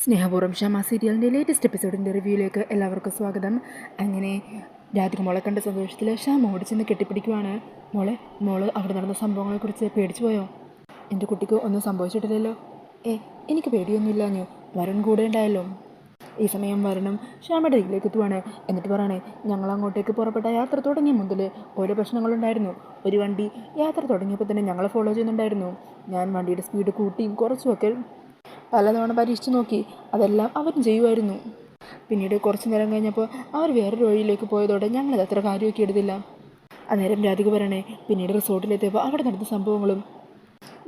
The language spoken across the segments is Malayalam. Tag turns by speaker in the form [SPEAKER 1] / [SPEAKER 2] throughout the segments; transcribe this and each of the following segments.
[SPEAKER 1] സ്നേഹപൂർവം ഷമ സീരിയലിന്റെ ലേറ്റസ്റ്റ് എപ്പിസോഡിന്റെ റിവ്യൂയിലേക്ക് എല്ലാവർക്കും സ്വാഗതം. അങ്ങനെ രാത്രി മോളെ കണ്ട സന്തോഷത്തിൽ ഷ്യാം ഓടിച്ചെന്ന് കെട്ടിപ്പിടിക്കുവാണ്. മോളെ മോൾ അവിടെ നടന്ന സംഭവങ്ങളെക്കുറിച്ച് പേടിച്ചു പോയോ? എന്റെ കുട്ടിക്ക് ഒന്നും സംഭവിച്ചിട്ടില്ലല്ലോ. ഏ എനിക്ക് പേടിയൊന്നുമില്ല ഞാൻ വരൺ കൂടെ ഉണ്ടായല്ലോ. ഈ സമയം വരണം ഷാമയുടെ ഇതിലേക്ക് എത്തുവാണ്. എന്നിട്ട് പറയണേ ഞങ്ങൾ അങ്ങോട്ടേക്ക് പുറപ്പെട്ട യാത്ര തുടങ്ങിയ മുതൽ ഓരോ പ്രശ്നങ്ങളുണ്ടായിരുന്നു. ഒരു വണ്ടി യാത്ര തുടങ്ങിയപ്പോൾ തന്നെ ഞങ്ങളെ ഫോളോ ചെയ്യുന്നുണ്ടായിരുന്നു. ഞാൻ വണ്ടിയുടെ സ്പീഡ് കൂട്ടിയും കുറച്ചുമൊക്കെ പലതവണ പരീക്ഷിച്ചു നോക്കി അതെല്ലാം അവരും ചെയ്യുമായിരുന്നു. പിന്നീട് കുറച്ച് നേരം കഴിഞ്ഞപ്പോൾ അവർ വേറൊരു വഴിയിലേക്ക് പോയതോടെ ഞങ്ങളത് അത്ര കാര്യമൊക്കെ എടുത്തില്ല. അന്നേരം രാധിക പറയണേ പിന്നീട് റിസോർട്ടിലെത്തിയപ്പോൾ അവിടെ നടന്ന സംഭവങ്ങളും.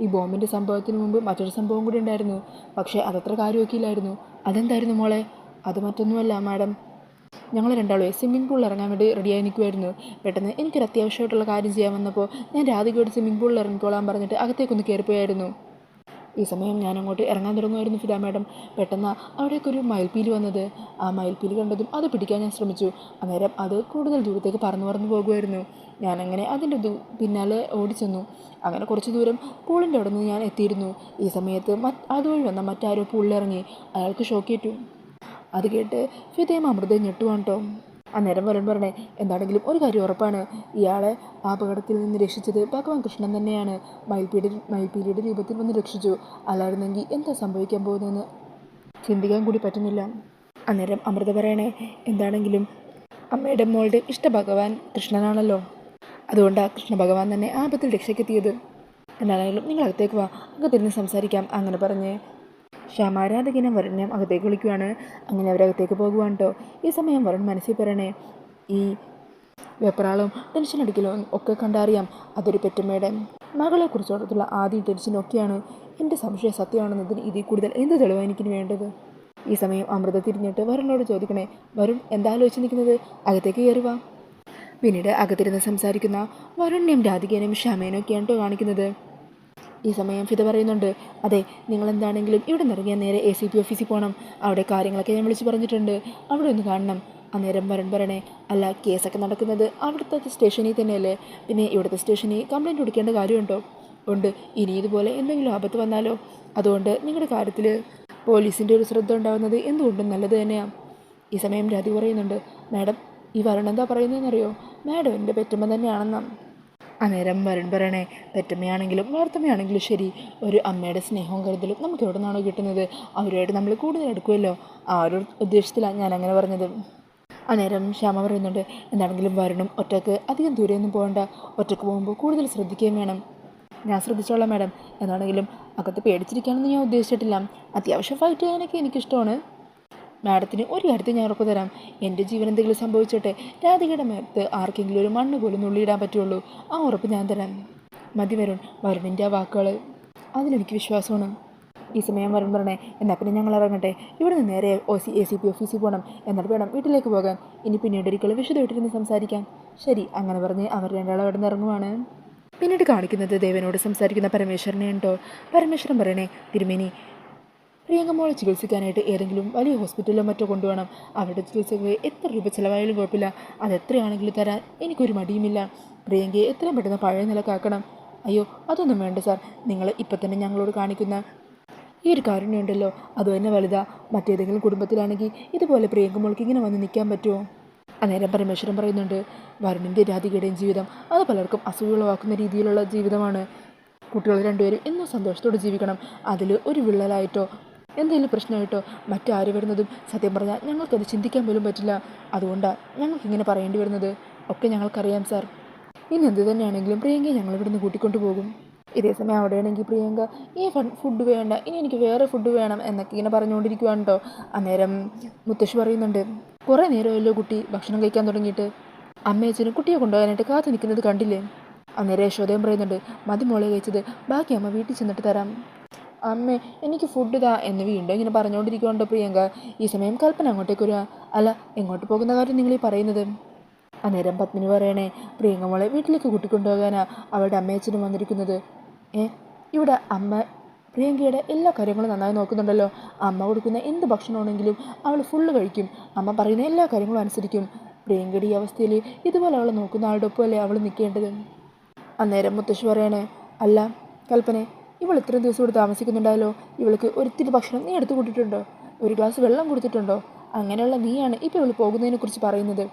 [SPEAKER 1] ഈ ബോംബിന്റെ സംഭവത്തിന് മുമ്പ് മറ്റൊരു സംഭവം കൂടി ഉണ്ടായിരുന്നു. പക്ഷേ അതത്ര കാര്യമൊക്കെ ഇല്ലായിരുന്നു അതെന്തായിരുന്നു മോളെ? അത് മറ്റൊന്നുമല്ല മാഡം. ഞങ്ങൾ രണ്ടാളും സ്വിമ്മിംഗ് പൂളിൽ ഇറങ്ങാൻ വേണ്ടി റെഡിയായി നിൽക്കുമായിരുന്നു. പെട്ടെന്ന് എനിക്കൊരു അത്യാവശ്യമായിട്ടുള്ള കാര്യം ചെയ്യാൻ വന്നപ്പോൾ ഞാൻ രാധികയോട് സ്വിമ്മിംഗ് പൂളിൽ ഇറങ്ങിക്കോളാൻ പറഞ്ഞിട്ട് അകത്തേക്കൊന്ന് കയറിപ്പോയായിരുന്നു. ഈ സമയം ഞാൻ അങ്ങോട്ട് ഇറങ്ങാൻ തുടങ്ങുമായിരുന്നു ഫിദ മാഡം. പെട്ടെന്ന് അവിടേക്കൊരു മയിൽപ്പീലി വന്നത്. ആ മയിൽപ്പീലി കണ്ടതും അത് പിടിക്കാൻ ഞാൻ ശ്രമിച്ചു. അന്നേരം അത് കൂടുതൽ ദൂരത്തേക്ക് പറന്നു പറന്നു പോകുമായിരുന്നു. ഞാനങ്ങനെ അതിന്റെ ദൂ പിന്നാലെ ഓടിച്ചെന്നു. അങ്ങനെ കുറച്ച് ദൂരം പൂളിന്റെ അവിടെ നിന്ന് ഞാൻ എത്തിയിരുന്നു. ഈ സമയത്ത് മറ്റ് അതുവഴി വന്ന മറ്റാരോ പൂളിലിറങ്ങി. അയാൾക്ക് ഷോക്കേറ്റു. അത് കേട്ട് ഫിദയും അമൃതയും ഞെട്ടുവാണ് കേട്ടോ അന്നേരം വരൻ പറഞ്ഞേ എന്താണെങ്കിലും ഒരു കാര്യം ഉറപ്പാണ്. ഇയാളെ അപകടത്തിൽ നിന്ന് രക്ഷിച്ചത് ഭഗവാൻ കൃഷ്ണൻ തന്നെയാണ്. മയിൽപീടി മയിൽപീലിയുടെ രൂപത്തിൽ വന്ന് രക്ഷിച്ചു. അല്ലായിരുന്നെങ്കിൽ എന്താ സംഭവിക്കാൻ പോകുന്നതെന്ന് ചിന്തിക്കാൻ കൂടി പറ്റുന്നില്ല. അന്നേരം അമൃത പറയണേ എന്താണെങ്കിലും അമ്മയുടെ മോളുടെ ഇഷ്ട ഭഗവാൻ കൃഷ്ണനാണല്ലോ. അതുകൊണ്ടാണ് കൃഷ്ണ ഭഗവാൻ തന്നെ ആപത്തിൽ രക്ഷയ്ക്കെത്തിയത്. എന്താണെങ്കിലും നിങ്ങൾ അകത്തേക്ക് വാ അകത്തിരുന്ന് സംസാരിക്കാം അങ്ങനെ പറഞ്ഞ് ശ്യാമാരാധകനെ വരുണിനെ അകത്തേക്ക് വിളിക്കുവാണ്. അങ്ങനെ അവരകത്തേക്ക് പോകുവാണ് കേട്ടോ ഈ സമയം വരുൺ മനസ്സിൽ പറയണേ ഈ വെപ്രാളും ടെൻഷൻ ഒക്കെ കണ്ടറിയാം. അതൊരു പെറ്റമ്മയുടെ മകളെ കുറിച്ചുള്ള ആദ്യ ടെൻഷനൊക്കെയാണ് എന്റെ സംശയം സത്യമാണെന്നതിന് ഇതിൽ കൂടുതൽ എന്ത് തെളിവാണ് എനിക്കിന് വേണ്ടത്? ഈ സമയം അമൃത തിരിഞ്ഞിട്ട് വരുണോട് ചോദിക്കണേ വരുൺ എന്താ ആലോചിച്ച് നിൽക്കുന്നത്? അകത്തേക്ക് കയറി വാ. പിന്നീട് അകത്തിരുന്ന് സംസാരിക്കുന്ന വരുണ്യം രാധികേനും ക്ഷമേനൊക്കെയാണ് കാണിക്കുന്നത്. ഈ സമയം ഫിത പറയുന്നുണ്ട് അതെ നിങ്ങൾ എന്താണെങ്കിലും ഇവിടെ നിറങ്ങിയാൽ നേരെ എ സി പി ഓഫീസിൽ പോകണം അവിടെ കാര്യങ്ങളൊക്കെ ഞാൻ വിളിച്ച് പറഞ്ഞിട്ടുണ്ട്. അവിടെ ഒന്ന് കാണണം. അന്നേരം വരൺ പറയണേ അല്ല കേസൊക്കെ നടക്കുന്നത് അവിടുത്തെ സ്റ്റേഷനിൽ തന്നെയല്ലേ? പിന്നെ ഇവിടുത്തെ സ്റ്റേഷനിൽ കംപ്ലയിന്റ് കൊടുക്കേണ്ട കാര്യമുണ്ടോ? ഉണ്ട്. ഇനി ഇതുപോലെ എന്തെങ്കിലും ആപത്ത് വന്നാലോ? അതുകൊണ്ട് നിങ്ങളുടെ കാര്യത്തിൽ പോലീസിന്റെ ഒരു ശ്രദ്ധ ഉണ്ടാകുന്നത് എന്തുകൊണ്ടും നല്ലത് തന്നെയാണ് ഈ സമയം രാധി പറയുന്നുണ്ട് മാഡം ഈ വരൺ എന്താ പറയുന്നതെന്നറിയോ? മാഡം എന്റെ പെറ്റമ്മ തന്നെയാണെന്നാണ് അന്നേരം വരൺ പറയണേ പെറ്റമ്മയാണെങ്കിലും വളർത്തമ്മയാണെങ്കിലും ശരി ഒരു അമ്മയുടെ സ്നേഹവും കരുതലും നമുക്ക് എവിടെ നിന്നാണോ കിട്ടുന്നത്? അവരുമായിട്ട് നമ്മൾ കൂടുതൽ എടുക്കുമല്ലോ ആ ഒരു ഉദ്ദേശത്തിലാണ് ഞാൻ അങ്ങനെ പറഞ്ഞത് അന്നേരം ശ്യാമ പറയുന്നുണ്ട് എന്താണെങ്കിലും വരണം ഒറ്റയ്ക്ക് അധികം ദൂരെയൊന്നും പോകണ്ട. ഒറ്റയ്ക്ക് പോകുമ്പോൾ കൂടുതൽ ശ്രദ്ധിക്കുകയും വേണം. ഞാൻ ശ്രദ്ധിച്ചോളാം മാഡം. എന്താണെങ്കിലും അകത്ത് പേടിച്ചിരിക്കാനൊന്നും ഞാൻ ഉദ്ദേശിച്ചിട്ടില്ല. അത്യാവശ്യം ഫൈറ്റ് ചെയ്യാനൊക്കെ എനിക്കിഷ്ടമാണ്. മാഡത്തിന് ഒരു കാര്യത്തിൽ ഞാൻ ഉറപ്പ് തരാം. എന്റെ ജീവൻ എന്തെങ്കിലും സംഭവിച്ചോട്ടെ രാധികയുടെ മേത്ത് ആർക്കെങ്കിലും ഒരു മണ്ണ് പോലും നുള്ളിയിടാൻ പറ്റുള്ളൂ. ആ ഉറപ്പ് ഞാൻ തരാം. മതി വരുൺ വരുണിന്റെ ആ വാക്കുകൾ അതിലെനിക്ക് വിശ്വാസമാണ്. ഈ സമയം വരുൺ പറഞ്ഞേ എന്നാൽ പിന്നെ ഞങ്ങൾ ഇറങ്ങട്ടെ. ഇവിടെ നിന്ന് നേരെ O C A C P ഓഫീസിൽ പോകണം എന്നിട്ട് വേണം വീട്ടിലേക്ക് പോകാൻ. ഇനി പിന്നീട് ഒരിക്കലും വിശദമായിട്ടിരുന്ന് സംസാരിക്കാം. ശരി അങ്ങനെ പറഞ്ഞ് അവർ രണ്ടാളും അവിടെ നിന്ന് ഇറങ്ങുവാണ്. പിന്നീട് കാണിക്കുന്നത് ദേവനോട് സംസാരിക്കുന്ന പരമേശ്വരനെ ഉണ്ടോ? പരമേശ്വരൻ പറയണേ തിരുമേനി പ്രിയങ്ക മോളെ ചികിത്സിക്കാനായിട്ട് ഏതെങ്കിലും വലിയ ഹോസ്പിറ്റലിലോ മറ്റോ കൊണ്ടുപോകണം. അവരുടെ ചികിത്സയ്ക്ക് എത്ര രൂപ ചിലവായാലും കുഴപ്പമില്ല. അത് എത്രയാണെങ്കിലും തരാൻ എനിക്കൊരു മടിയുമില്ല. പ്രിയങ്കയെ എത്രയും പെട്ടെന്ന് പഴയ നിലക്കാക്കണം. അയ്യോ അതൊന്നും വേണ്ട സാർ. നിങ്ങൾ ഇപ്പം തന്നെ ഞങ്ങളോട് കാണിക്കുന്ന ഈ ഒരു കാരുണ്യമുണ്ടല്ലോ അത് തന്നെ വലുതാ. മറ്റേതെങ്കിലും കുടുംബത്തിലാണെങ്കിൽ ഇതുപോലെ പ്രിയങ്ക മോൾക്ക് ഇങ്ങനെ വന്ന് നിൽക്കാൻ പറ്റുമോ? അന്നേരം പരമേശ്വരൻ പറയുന്നുണ്ട് വരുണിന്റെ രാധികയുടെയും ജീവിതം അത് പലർക്കും അസുഖമുളവാക്കുന്ന രീതിയിലുള്ള ജീവിതമാണ്. കുട്ടികൾ രണ്ടുപേരും എന്നും സന്തോഷത്തോടെ ജീവിക്കണം. അതിൽ ഒരു വിള്ളലായിട്ടോ എന്തെങ്കിലും പ്രശ്നമായിട്ടോ മറ്റാര് വരുന്നതും സത്യം പറഞ്ഞാൽ ഞങ്ങൾക്കത് ചിന്തിക്കാൻ പോലും പറ്റില്ല. അതുകൊണ്ടാണ് ഞങ്ങൾക്കിങ്ങനെ പറയേണ്ടി വരുന്നത്. ഒക്കെ ഞങ്ങൾക്കറിയാം സാർ. ഇനി എന്ത് തന്നെയാണെങ്കിലും പ്രിയങ്കയെ ഞങ്ങൾ ഇവിടുന്ന് കൂട്ടിക്കൊണ്ടു പോകും. ഇതേ സമയം അവിടെയാണെങ്കിൽ പ്രിയങ്ക ഈ ഫുഡ് വേണ്ട. ഇനി എനിക്ക് വേറെ ഫുഡ് വേണം എന്നൊക്കെ ഇങ്ങനെ പറഞ്ഞുകൊണ്ടിരിക്കുവാണ് കേട്ടോ അന്നേരം മുത്തശ്ശി പറയുന്നുണ്ട് കുറേ നേരമല്ലോ കുട്ടി ഭക്ഷണം കഴിക്കാൻ തുടങ്ങിയിട്ട്. അമ്മയച്ഛനും കുട്ടിയെ കൊണ്ടുപോകാനായിട്ട് കാത്തു നിൽക്കുന്നത് കണ്ടില്ലേ? അന്നേരം യശോദയം പറയുന്നുണ്ട് മതി മോളെ കഴിച്ചത്. ബാക്കി അമ്മ വീട്ടിൽ ചെന്നിട്ട് തരാം. അമ്മേ എനിക്ക് ഫുഡ് ഇതാ എന്ന് വീണ്ടും ഇങ്ങനെ പറഞ്ഞുകൊണ്ടിരിക്കുന്നുണ്ടോ പ്രിയങ്ക. ഈ സമയം കൽപ്പന അങ്ങോട്ടേക്ക് വരിക അല്ല എങ്ങോട്ട് പോകുന്ന കാര്യം നിങ്ങൾ ഈ പറയുന്നത്? അന്നേരം പത്മിനി പറയണേ പ്രിയങ്ക മോളെ വീട്ടിലേക്ക് കൂട്ടിക്കൊണ്ടുപോകാനാ അവളുടെ അമ്മയച്ഛനും വന്നിരിക്കുന്നത്. ഏ ഇവിടെ അമ്മ പ്രിയങ്കയുടെ എല്ലാ കാര്യങ്ങളും നന്നായി നോക്കുന്നുണ്ടല്ലോ. അമ്മ കൊടുക്കുന്ന എന്ത് ഭക്ഷണമാണെങ്കിലും അവൾ ഫുള്ള് കഴിക്കും. അമ്മ പറയുന്ന എല്ലാ കാര്യങ്ങളും അനുസരിക്കും. പ്രിയങ്കയുടെ ഈ അവസ്ഥയിൽ ഇതുപോലെ അവളെ നോക്കുന്ന ആളുടെ ഒപ്പമല്ലേ അവൾ നിൽക്കേണ്ടത് അന്നേരം മുത്തശ്ശി പറയണേ അല്ല കൽപ്പനെ ഇവൾ ഇത്രയും ദിവസം ഇവിടെ താമസിക്കുന്നുണ്ടല്ലോ ഇവൾക്ക് ഒരിത്തിരി ഭക്ഷണം നീ എടുത്തു കൂട്ടിയിട്ടുണ്ടോ? ഒരു ഗ്ലാസ് വെള്ളം കൊടുത്തിട്ടുണ്ടോ? അങ്ങനെയുള്ള നീയാണ് ഇപ്പോൾ ഇവൾ പോകുന്നതിനെക്കുറിച്ച് പറയുന്നത്.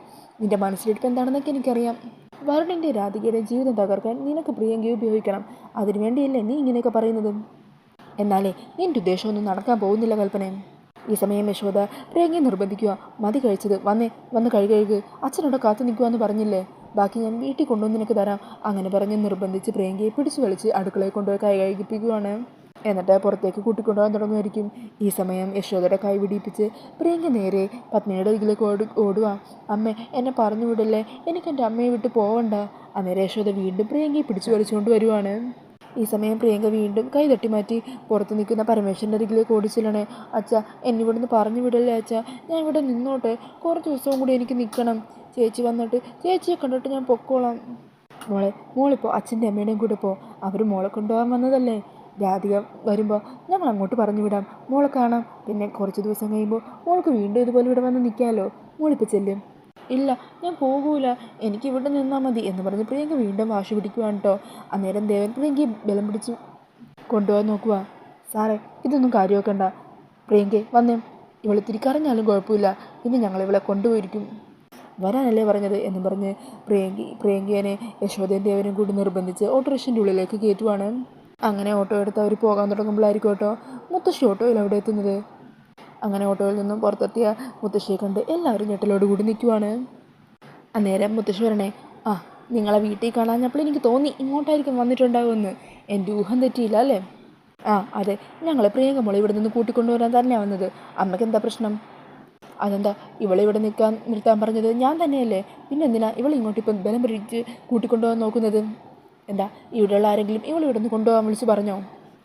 [SPEAKER 1] നിന്റെ മനസ്സിലിരിപ്പ് എന്താണെന്നൊക്കെ എനിക്കറിയാം. വരുണിന്റെ രാധികയുടെ ജീവിതം തകർക്കാൻ നിനക്ക് പ്രിയങ്കയെ ഉപയോഗിക്കണം. അതിനുവേണ്ടിയല്ലേ നീ ഇങ്ങനെയൊക്കെ പറയുന്നത്? എന്നാലേ നിന്റെ ഉദ്ദേശമൊന്നും നടക്കാൻ പോകുന്നില്ല കൽപ്പന. ഈ സമയം യശോദ പ്രിയങ്കയെ നിർബന്ധിക്കുക. മതി കഴിച്ചത്. വന്നേ വന്ന് കഴുകഴുക. കഴുക് അച്ഛനോട് കാത്തു നിൽക്കുക എന്ന് പറഞ്ഞില്ലേ? ബാക്കി ഞാൻ വീട്ടിൽ കൊണ്ടുവന്ന് നിനക്ക് തരാം. അങ്ങനെ പറഞ്ഞ് നിർബന്ധിച്ച് പ്രിയങ്കയെ പിടിച്ചു വലിച്ച് അടുക്കളയിൽ കൊണ്ടുപോയി കൈ കഴിപ്പിക്കുകയാണ് എന്നിട്ട് പുറത്തേക്ക് കൂട്ടിക്കൊണ്ടുപോകാൻ തുടങ്ങുമായിരിക്കും. ഈ സമയം യശോദയുടെ കൈ പിടിപ്പിച്ച് പ്രിയങ്ക നേരെ പത്നിയുടെ ഇതിലേക്ക് ഓടി ഓടുക അമ്മേ എന്നെ പറഞ്ഞു വിടല്ലേ എനിക്ക് എന്റെ അമ്മയെ വിട്ട് പോവണ്ട. അന്നേരം യശോദ വീണ്ടും പ്രിയങ്കയെ പിടിച്ചു വലിച്ചുകൊണ്ട് വരുവാണ്. ഈ സമയം പ്രിയങ്ക വീണ്ടും കൈ തട്ടി മാറ്റി പുറത്ത് നിൽക്കുന്ന പരമേശ്വരന്റെ അരികിലേക്ക് ഓടിച്ചില്ലണേ അച്ഛ എന്നെ ഇവിടുന്ന് പറഞ്ഞു വിടല്ലേ അച്ഛ? ഞാൻ ഇവിടെ നിന്നോട്ടെ. കുറച്ച് ദിവസവും കൂടി എനിക്ക് നിൽക്കണം. ചേച്ചി വന്നിട്ട് ചേച്ചിയെ കണ്ടിട്ട് ഞാൻ പൊക്കോളാം. മോളെ മോളിപ്പോൾ അച്ഛന്റെ അമ്മയുടെയും കൂടെ പോ. അവർ മോളെ കൊണ്ടുപോകാൻ വന്നതല്ലേ? രാധിക വരുമ്പോൾ ഞങ്ങൾ അങ്ങോട്ട് പറഞ്ഞു വിടാം. മോളെ കാണാം. പിന്നെ കുറച്ച് ദിവസം കഴിയുമ്പോൾ മോൾക്ക് വീണ്ടും ഇതുപോലെ ഇവിടെ വന്ന് നിൽക്കാമല്ലോ മോളിപ്പോൾ ചെല്ലും. ഇല്ല ഞാൻ പോകൂല. എനിക്ക് ഇവിടെ നിന്നാൽ മതി എന്ന് പറഞ്ഞ് പ്രിയങ്ക വീണ്ടും വാശി പിടിക്കുവാണ് കേട്ടോ. അന്നേരം ദേവൻ ബലം പിടിച്ച് കൊണ്ടുപോകാൻ നോക്കുക സാറേ ഇതൊന്നും കാര്യമാക്കണ്ട. പ്രിയങ്കെ വന്നേ. ഇവൾ തിരിക്കറിഞ്ഞാലും കുഴപ്പമില്ല. ഞങ്ങൾ ഇവളെ കൊണ്ടുപോയിരിക്കും. വരാനല്ലേ പറഞ്ഞത്? എന്ന് പറഞ്ഞ് പ്രിയങ്കി പ്രിയങ്കിയനെ യശോദയും ദേവനും കൂടി നിർബന്ധിച്ച് ഓട്ടോറിക്ഷന്റെ ഉള്ളിലേക്ക് കയറ്റുവാണ്. അങ്ങനെ ഓട്ടോ എടുത്ത് അവർ പോകാൻ തുടങ്ങുമ്പോഴായിരിക്കും കേട്ടോ മുത്തശ്ശി ഓട്ടോയിൽ അവിടെ എത്തുന്നത്. അങ്ങനെ ഓട്ടോയിൽ നിന്നും പുറത്തെത്തിയ മുത്തശ്ശിയെ കണ്ട് എല്ലാവരും ഞെട്ടലോട് കൂടി നിൽക്കുവാണ്. അന്നേരം മുത്തശ്ശി പറയണേ ആ നിങ്ങളെ വീട്ടിൽ കാണാഞ്ഞപ്പോൾ എനിക്ക് തോന്നി ഇങ്ങോട്ടായിരിക്കും വന്നിട്ടുണ്ടാവുമെന്ന്. എന്റെ ഊഹം തെറ്റിയില്ല അല്ലേ? ആ അതെ. ഞങ്ങൾ പ്രിയങ്ക മോളെ ഇവിടെ നിന്ന് കൂട്ടിക്കൊണ്ടുവരാൻ തന്നെയാണ് വന്നത്. അമ്മയ്ക്ക് എന്താ പ്രശ്നം? അതെന്താ? ഇവളെ ഇവിടെ നിൽക്കാൻ നിർത്താൻ പറഞ്ഞത് ഞാൻ തന്നെയല്ലേ? പിന്നെ എന്തിനാ ഇവൾ ഇങ്ങോട്ട് ഇപ്പം ബലം പിടിച്ച് കൂട്ടിക്കൊണ്ടുപോകാൻ നോക്കുന്നത്? എന്താ? ഇവിടെയുള്ള ആരെങ്കിലും ഇവളിവിടെ നിന്ന് കൊണ്ടുപോകാൻ വിളിച്ച് പറഞ്ഞോ?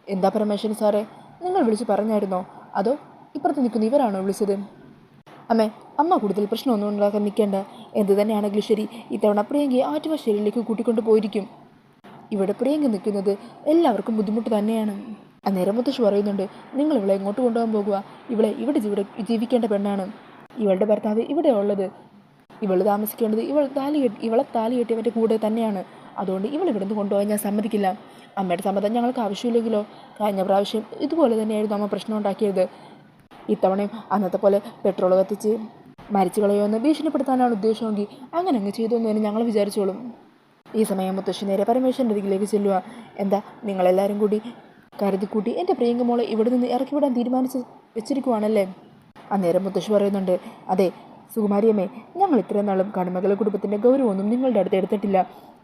[SPEAKER 1] എന്താ പരമേശ്വരൻ സാറേ? നിങ്ങൾ വിളിച്ച് പറഞ്ഞായിരുന്നോ? അതോ ഇപ്പുറത്ത് നിൽക്കുന്ന ഇവരാണോ വിളിച്ചത്? അമ്മേ അമ്മ കൂടുതൽ പ്രശ്നമൊന്നും ഉണ്ടാക്കാൻ നിൽക്കേണ്ട എന്ത് തന്നെയാണെങ്കിലും ശരി ഇത്തവണ പ്രിയങ്കയെ ആറ്റുവാശ്ശേരിയിലേക്ക് കൂട്ടിക്കൊണ്ട് പോയിരിക്കും. ഇവിടെ പ്രിയങ്ക നിൽക്കുന്നത് എല്ലാവർക്കും ബുദ്ധിമുട്ട് തന്നെയാണ്. അന്നേരം മുത്തശ്ശി പറയുന്നുണ്ട് നിങ്ങൾ ഇവളെ ഇങ്ങോട്ട് കൊണ്ടുപോകാൻ പോകുക ഇവളെ ഇവിടെ ജീവി ജീവിക്കേണ്ട പെണ്ണാണ്. ഇവളുടെ ഭർത്താവ് ഇവിടെ ഉള്ളത്. ഇവൾ താമസിക്കേണ്ടത് ഇവൾ താലി കെട്ടി ഇവളെ താലി കെട്ടിയവന്റെ കൂടെ തന്നെയാണ്. അതുകൊണ്ട് ഇവൾ ഇവിടുന്ന് കൊണ്ടുപോകാൻ ഞാൻ സമ്മതിക്കില്ല. അമ്മയുടെ സമ്മതം ഞങ്ങൾക്ക് ആവശ്യമില്ലെങ്കിലോ? കഴിഞ്ഞ പ്രാവശ്യം ഇതുപോലെ തന്നെയായിരുന്നു അമ്മ പ്രശ്നം ഉണ്ടാക്കിയത്. ഇത്തവണയും അന്നത്തെ പോലെ പെട്രോൾ കത്തിച്ച് മരിച്ചു കളയുമെന്ന് ഭീഷണിപ്പെടുത്താനാണ് ഉദ്ദേശമെങ്കിൽ അങ്ങനെ അങ്ങ് ചെയ്തു എന്ന് തന്നെ ഞങ്ങൾ വിചാരിച്ചോളും. ഈ സമയം മുത്തശ്ശി നേരെ പരമേശ്വരന്റെ അരികിലേക്ക് ചെല്ലുക. എന്താ നിങ്ങളെല്ലാവരും കൂടി കരുതിക്കൂട്ടി എന്റെ പ്രിയങ്കമോളെ ഇവിടെ നിന്ന് ഇറക്കി വിടാൻ തീരുമാനിച്ച് വെച്ചിരിക്കുവാണല്ലേ? അന്നേരം മുത്തശ്ശി പറയുന്നുണ്ട് അതെ സുകുമാരിയമ്മേ ഞങ്ങൾ ഇത്രയും നാളും കണിമകള കുടുംബത്തിന്റെ ഗൗരവമൊന്നും നിങ്ങളുടെ അടുത്ത് എടുത്തിട്ടില്ല.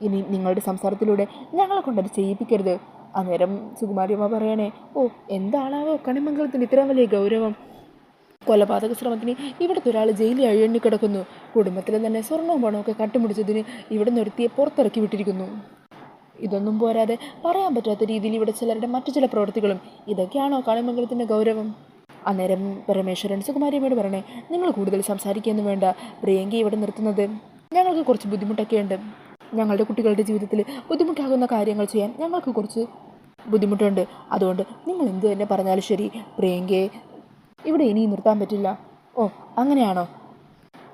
[SPEAKER 1] ഇനി നിങ്ങളുടെ സംസാരത്തിലൂടെ ഞങ്ങളെ കൊണ്ടത് ചെയ്യിപ്പിക്കരുത്. അന്നേരം സുകുമാരിയമ്മ പറയണേ ഓ എന്താണാവോ കണിമംഗലത്തിന് ഇത്രയും വലിയ ഗൗരവം? കൊലപാതക ശ്രമത്തിന് ഇവിടുത്തെ ഒരാൾ ജയിലിൽ അഴിയണ്ണി കിടക്കുന്നു. കുടുംബത്തിൽ തന്നെ സ്വർണവും പണമൊക്കെ കട്ടുമുടിച്ചതിന് ഇവിടെ നിർത്തിയെ പുറത്തിറക്കി വിട്ടിരിക്കുന്നു. ഇതൊന്നും പോരാതെ പറയാൻ പറ്റാത്ത രീതിയിൽ ഇവിടെ ചിലരുടെ മറ്റു ചില പ്രവൃത്തികളും ഇതൊക്കെയാണോ കളിമംഗലത്തിന്റെ ഗൗരവം? അന്നേരം പരമേശ്വരൻ സുകുമാരിയമ്മയോട് പറയണേ നിങ്ങൾ കൂടുതൽ സംസാരിക്കുകയൊന്നും വേണ്ട. പ്രിയങ്കി ഇവിടെ നിർത്തുന്നത്. ഞങ്ങൾക്ക് കുറച്ച് ബുദ്ധിമുട്ടൊക്കെ ഉണ്ട്. ഞങ്ങളുടെ കുട്ടികളുടെ ജീവിതത്തിൽ ബുദ്ധിമുട്ടാകുന്ന കാര്യങ്ങൾ ചെയ്യാൻ ഞങ്ങൾക്ക് കുറച്ച് ബുദ്ധിമുട്ടുണ്ട്. അതുകൊണ്ട് നിങ്ങൾ എന്ത് തന്നെ പറഞ്ഞാലും ശരി. പ്രിയങ്കയെ ഇവിടെ ഇനിയും നിർത്താൻ പറ്റില്ല. ഓ അങ്ങനെയാണോ?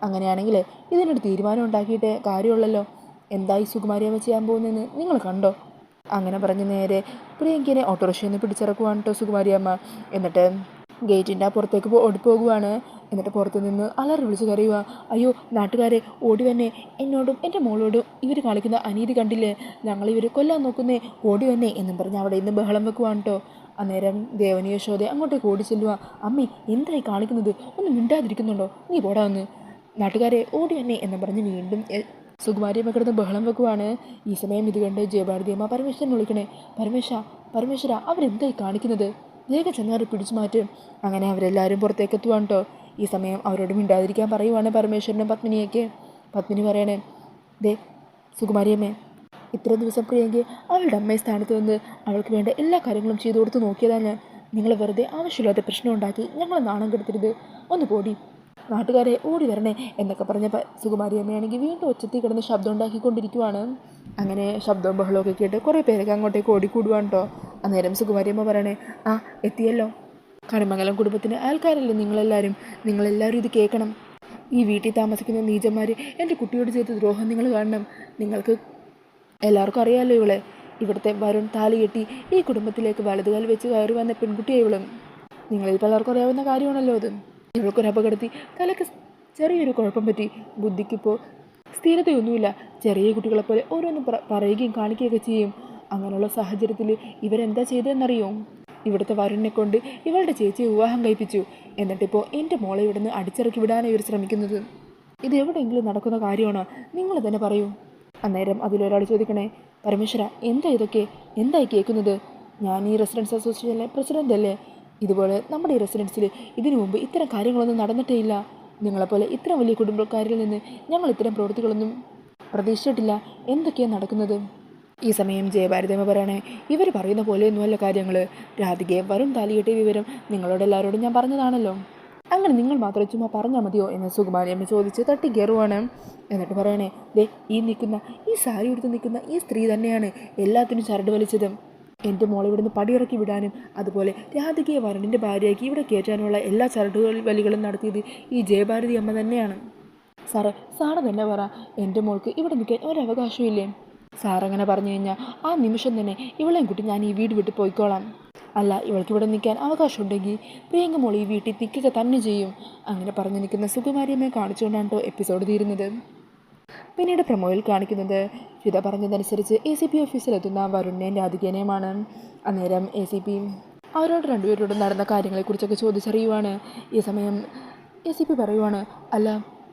[SPEAKER 1] അങ്ങനെയാണെങ്കിൽ ഇതിനൊരു തീരുമാനം ഉണ്ടാക്കിയിട്ട് കാര്യമുള്ളല്ലോ. എന്തായി സുകുമാരിയമ്മ ചെയ്യാൻ പോകുന്നതെന്ന് നിങ്ങൾ കണ്ടോ? അങ്ങനെ പറഞ്ഞ് നേരെ പ്രിയങ്കിനെ ഓട്ടോറിക്ഷയിൽ നിന്ന് പിടിച്ചിറക്കുവാണ് കേട്ടോ സുകുമാരിയമ്മ എന്നിട്ട് ഗേറ്റിന്റെ പുറത്തേക്ക് ഓടി ഓടിപ്പോകുവാണ് എന്നിട്ട് പുറത്ത് നിന്ന് അലറി വിളിച്ച് കരയുക അയ്യോ നാട്ടുകാരെ ഓടി വന്നേ. എന്നോടും എന്റെ മോളോടും ഇവർ കാണിക്കുന്ന അനീതി കണ്ടില്ലേ? ഞങ്ങൾ ഇവർ കൊല്ലാൻ നോക്കുന്നേ. ഓടി വന്നേ എന്നും പറഞ്ഞ് അവിടെ ഇന്ന് ബഹളം വെക്കുവാണ് കേട്ടോ അന്നേരം ദേവനി യശോദ അങ്ങോട്ടേക്ക് ഓടി ചെല്ലുക അമ്മി എന്തായി കാണിക്കുന്നത്? ഒന്ന് മിണ്ടാതിരിക്കുന്നുണ്ടോ? നീ പോടാ ഒന്ന്. നാട്ടുകാരെ ഓടി തന്നെ എന്നും പറഞ്ഞ് വീണ്ടും സുകുമാരിയമ്മ കിടന്ന് ബഹളം വെക്കുവാണ്. ഈ സമയം ഇത് കണ്ട് ജയഭാരതിയമ്മ പരമേശ്വരൻ വിളിക്കണേ. പരമേശ്വര പരമേശ്വര അവരെന്തായി കാണിക്കുന്നത്? വേഗം ചെന്നാറി പിടിച്ചു മാറ്റും. അങ്ങനെ അവരെല്ലാവരും പുറത്തേക്ക് എത്തുവാണ് കേട്ടോ ഈ സമയം അവരോട് മിണ്ടാതിരിക്കാൻ പറയുവാണ് പരമേശ്വരനും പത്മിനിയൊക്കെ. പത്മിനി പറയണേ ദേ സുകുമാരിയമ്മേ ഇത്ര ദിവസം പ്രിയങ്കി അവളുടെ അമ്മയെ സ്ഥാനത്ത് വന്ന് അവൾക്ക് വേണ്ട എല്ലാ കാര്യങ്ങളും ചെയ്തു കൊടുത്ത് നോക്കിയതാണ്. നിങ്ങൾ വെറുതെ ആവശ്യമില്ലാത്ത പ്രശ്നം ഉണ്ടാക്കി ഞങ്ങളെ നാണം കെടുത്തരുത്. ഒന്ന് പോടി. നാട്ടുകാരെ ഓടി വരണേ എന്നൊക്കെ പറഞ്ഞ സുകുമാരിയമ്മയാണെങ്കിൽ വീണ്ടും ഒച്ചത്തി കിടന്ന് ശബ്ദം ഉണ്ടാക്കിക്കൊണ്ടിരിക്കുവാണ്. അങ്ങനെ ശബ്ദവും ബഹളമൊക്കെ കേട്ട് കുറേ പേരൊക്കെ അങ്ങോട്ടേക്ക് ഓടിക്കൂടുവാണ് കേട്ടോ അന്നേരം സുകുമാരിയമ്മ പറയണേ ആ എത്തിയല്ലോ. കണിമംഗലം കുടുംബത്തിന് ആൾക്കാരല്ലേ നിങ്ങളെല്ലാവരും നിങ്ങളെല്ലാവരും ഇത് കേൾക്കണം. ഈ വീട്ടിൽ താമസിക്കുന്ന നീചന്മാർ എന്റെ കുട്ടിയോട് ചെയ്ത ദ്രോഹം നിങ്ങൾ കാണണം. നിങ്ങൾക്ക് എല്ലാവർക്കും അറിയാമല്ലോ ഇവളെ. ഇവിടുത്തെ വരുൺ താലി കെട്ടി ഈ കുടുംബത്തിലേക്ക് വലതുകാൽ വെച്ച് കയറി വന്ന പെൺകുട്ടിയെ ഇവളും. നിങ്ങളിൽ പലർക്കും അറിയാവുന്ന കാര്യമാണല്ലോ അത്. ഇവൾക്കൊരു അപകടത്തിൽ തലക്ക് ചെറിയൊരു കുഴപ്പം പറ്റി. ബുദ്ധിക്കിപ്പോൾ സ്ഥിരതയൊന്നുമില്ല. ചെറിയ കുട്ടികളെപ്പോലെ ഓരോന്നും പറ- പറയുകയും കാണിക്കുകയൊക്കെ ചെയ്യും. അങ്ങനെയുള്ള സാഹചര്യത്തിൽ ഇവരെന്താ ചെയ്തതെന്നറിയോ? ഇവിടുത്തെ വരുണിനെ കൊണ്ട് ഇവളുടെ ചേച്ചിയെ വിവാഹം കഴിപ്പിച്ചു. എന്നിട്ടിപ്പോൾ എന്റെ മോളെ ഇവിടുന്ന് അടിച്ചിറക്കി വിടാനാണ് ഇവർ ശ്രമിക്കുന്നത്. ഇത് എവിടെയെങ്കിലും നടക്കുന്ന കാര്യമാണോ? നിങ്ങൾ തന്നെ പറയൂ. അന്നേരം അതിലൊരാൾ ചോദിക്കണേ പരമേശ്വര എന്താ ഇതൊക്കെ? എന്തായി കേൾക്കുന്നത്? ഞാൻ ഈ റെസിഡൻസ് അസോസിയേഷനിലെ പ്രസിഡന്റ് അല്ലേ? ഇതുപോലെ നമ്മുടെ ഈ റെസിഡൻസിൽ ഇതിനു മുമ്പ് ഇത്തരം കാര്യങ്ങളൊന്നും നടന്നിട്ടേ ഇല്ല. നിങ്ങളെപ്പോലെ ഇത്ര വലിയ കുടുംബക്കാരിൽ നിന്ന് ഞങ്ങൾ ഇത്തരം പ്രവൃത്തികളൊന്നും പ്രതീക്ഷിച്ചിട്ടില്ല. എന്തൊക്കെയാണ് നടക്കുന്നത്? ഈ സമയം ജയഭാരതമ്മ പറയണേ ഇവർ പറയുന്ന പോലെയൊന്നുമല്ല കാര്യങ്ങൾ രാധികയെ വരും താലികെട്ടിയ വിവരം നിങ്ങളോട് എല്ലാവരോടും ഞാൻ പറഞ്ഞതാണല്ലോ. അങ്ങനെ നിങ്ങൾ മാത്രം ചുമ്മാ പറഞ്ഞാൽ മതിയോ എന്ന് സുകുമാരിയമ്മ ചോദിച്ച് തട്ടി കയറുവാണ്. എന്നിട്ട് പറയണേ ദേ ഈ നിൽക്കുന്ന ഈ സാരി എടുത്ത് നിൽക്കുന്ന ഈ സ്ത്രീ തന്നെയാണ് എല്ലാത്തിനും ചരട് വലിച്ചതും. എന്റെ മോളെ ഇവിടുന്ന് പടിയിറക്കി വിടാനും അതുപോലെ രാധികയെ വരണിന്റെ ഭാര്യയാക്കി ഇവിടെ കയറ്റാനുള്ള എല്ലാ ചരടുകൾ വലികളും നടത്തിയത് ഈ ജയഭാരതി അമ്മ തന്നെയാണ്. സാറ് സാറ് തന്നെ പറ എന്റെ മോൾക്ക് ഇവിടെ നിൽക്കാൻ ഒരവകാശവും ഇല്ലേ സാറങ്ങനെ പറഞ്ഞു കഴിഞ്ഞാൽ ആ നിമിഷം തന്നെ ഇവളെയും കുട്ടി ഞാൻ ഈ വീട് വിട്ട് പോയിക്കോളാം. അല്ല ഇവൾക്ക് ഇവിടെ നിൽക്കാൻ അവകാശമുണ്ടെങ്കിൽ പ്രിയങ്ക മോൾ ഈ വീട്ടിൽ നിൽക്കുക തന്നെ ചെയ്യും. അങ്ങനെ പറഞ്ഞു നിൽക്കുന്ന സുകുമാരിയമ്മയെ കാണിച്ചുകൊണ്ടാണ് കേട്ടോ എപ്പിസോഡ് തീരുന്നത്. പിന്നീട് പ്രമോയിൽ കാണിക്കുന്നത് ഫിദ പറഞ്ഞതനുസരിച്ച് എ സി പി ഓഫീസിലെത്തുന്ന വരുണിനെയും രാധികേനെയുമാണ്. അന്നേരം എ സി പി അവരോട് രണ്ടുപേരോടും നടന്ന കാര്യങ്ങളെക്കുറിച്ചൊക്കെ ചോദിച്ചറിയുവാണ്. ഈ സമയം എ സി പി പറയുവാണ് അല്ല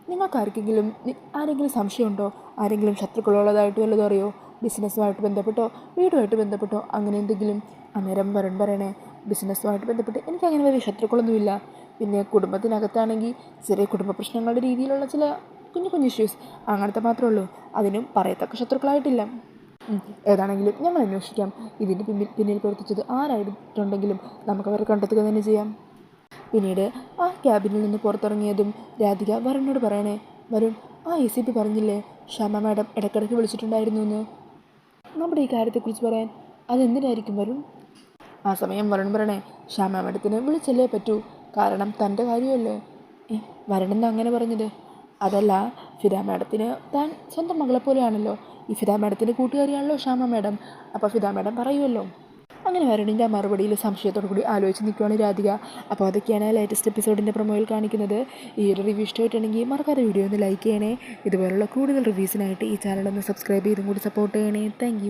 [SPEAKER 1] നിങ്ങൾക്ക് ആർക്കെങ്കിലും നി- ആരെങ്കിലും സംശയമുണ്ടോ? ആരെങ്കിലും ശത്രുക്കളുള്ളതായിട്ട് വല്ലതും അറിയോ? ബിസിനസ്സുമായിട്ട് ബന്ധപ്പെട്ടോ? വീടുമായിട്ട് ബന്ധപ്പെട്ടോ? അങ്ങനെ എന്തെങ്കിലും? അന്നേരം പറൻ പറയണേ ബിസിനസ്സുമായിട്ട് ബന്ധപ്പെട്ട് എനിക്ക് അങ്ങനെ വലിയ ശത്രുക്കളൊന്നുമില്ല. പിന്നെ കുടുംബത്തിനകത്താണെങ്കിൽ ചെറിയ കുടുംബ പ്രശ്നങ്ങളുടെ രീതിയിലുള്ള ചില കുഞ്ഞു കുഞ്ഞു ഇഷ്യൂസ് അങ്ങനത്തെ മാത്രമേ ഉള്ളൂ. അതിനും പറയത്തക്ക ശത്രുക്കളായിട്ടില്ല. ഏതാണെങ്കിലും ഞങ്ങൾ അന്വേഷിക്കാം ഇതിന് പിന്നിൽ പിന്നിൽ പ്രവർത്തിച്ചത് ആരായിട്ടുണ്ടെങ്കിലും നമുക്കവരെ കണ്ടെത്തുക തന്നെ ചെയ്യാം. പിന്നീട് ആ ക്യാബിനിൽ നിന്ന് പുറത്തിറങ്ങിയതും രാധിക വരുണിനോട് പറയണേ വരുൺ ആ എ സി പി പറഞ്ഞില്ലേ ശ്യാമ മാഡം ഇടയ്ക്കിടയ്ക്ക് വിളിച്ചിട്ടുണ്ടായിരുന്നു എന്ന്? നമ്മുടെ ഈ കാര്യത്തെക്കുറിച്ച് പറയാൻ അതെന്തിനായിരിക്കും വരുൺ? ആ സമയം വരുൺ പറയണേ ശ്യാമ മാഡത്തിന് വിളിച്ചല്ലേ പറ്റൂ കാരണം തന്റെ കാര്യമല്ലേ. ഏ വരണമെന്ന് അങ്ങനെ പറഞ്ഞത്? അതല്ല ഫിദ മാഡത്തിന് താൻ സ്വന്തം മകളെ പോലെയാണല്ലോ ഈ ഫിദ മാഡത്തിന്റെ കൂട്ടുകാരിയാണല്ലോ ശ്യാമ മാഡം. അപ്പോൾ ഫിദ മാഡം പറയുമല്ലോ അങ്ങനെ വരണിന്റെ മറുപടിയിൽ സംശയത്തോടു കൂടി ആലോചിച്ച് നിൽക്കുവാണ് രാധിക. അപ്പോൾ അതൊക്കെയാണ് ലേറ്റസ്റ്റ് എപ്പിസോഡിന്റെ പ്രൊമോയിൽ കാണിക്കുന്നത്. ഈ ഒരു റിവ്യൂ ഇഷ്ടമായിട്ടുണ്ടെങ്കിൽ മറക്കാതെ വീഡിയോ ഒന്ന് ലൈക്ക് ചെയ്യണേ. ഇതുപോലുള്ള കൂടുതൽ റിവ്യൂസിനായിട്ട് ഈ ചാനൽ ഒന്ന് സബ്സ്ക്രൈബ് ചെയ്തും കൂടി സപ്പോർട്ട് ചെയ്യണേ. താങ്ക്